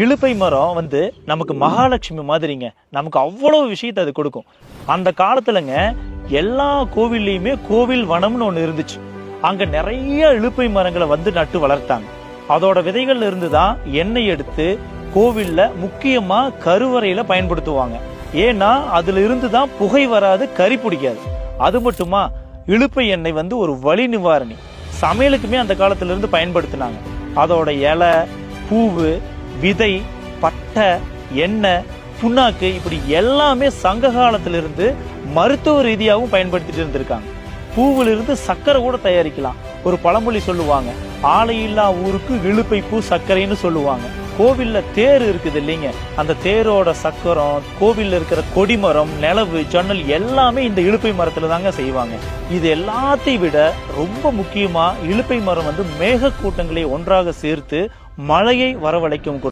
இழுப்பை மரம் வந்து நமக்கு மகாலட்சுமி மாதிரிங்க. நமக்கு அவ்வளோ விஷயத்தை அது கொடுக்கும். அந்த காலத்துலங்க எல்லா கோவில்லையுமே கோவில் வனம்னு ஒன்று இருந்துச்சு. அங்க நிறைய இழுப்பை மரங்களை வந்து நட்டு வளர்த்தாங்க. அதோட விதைகள்ல இருந்து தான் எண்ணெய் எடுத்து கோவில்ல முக்கியமா கருவறையில பயன்படுத்துவாங்க. ஏன்னா அதுல இருந்து தான் புகை வராது கறி பிடிக்காது. அது மட்டுமா இழுப்பை எண்ணெய் வந்து ஒரு வலி நிவாரணி. சமையலுக்குமே அந்த காலத்துல இருந்து பயன்படுத்தினாங்க. அதோட இலை பூவு விதை பட்டை எண்ணெய் புண்ணாக்கு இப்படி எல்லாமே சங்க காலத்திலிருந்து மருத்துவ ரீதியாகவும் பயன்படுத்திட்டு இருந்திருக்காங்க. பூவிலிருந்து சர்க்கரை கூட தயாரிக்கலாம். ஒரு பழமொழி சொல்லுவாங்க ஆலையில்லா ஊருக்கு இழுப்பை பூ சர்க்கரைன்னு சொல்லுவாங்க. கோவில்ல தேர் இருக்குது இல்லைங்க. அந்த தேரோட சக்கரம் கோவில்ல இருக்கிற கொடிமரம் நிலவு ஜன்னல் எல்லாமே இந்த இழுப்பை மரத்துல தாங்க செய்வாங்க. இது எல்லாத்தையும் விட ரொம்ப முக்கியமா இழுப்பை மரம் வந்து மேக கூட்டங்களை ஒன்றாக சேர்த்து மழையை வரவழைக்கும்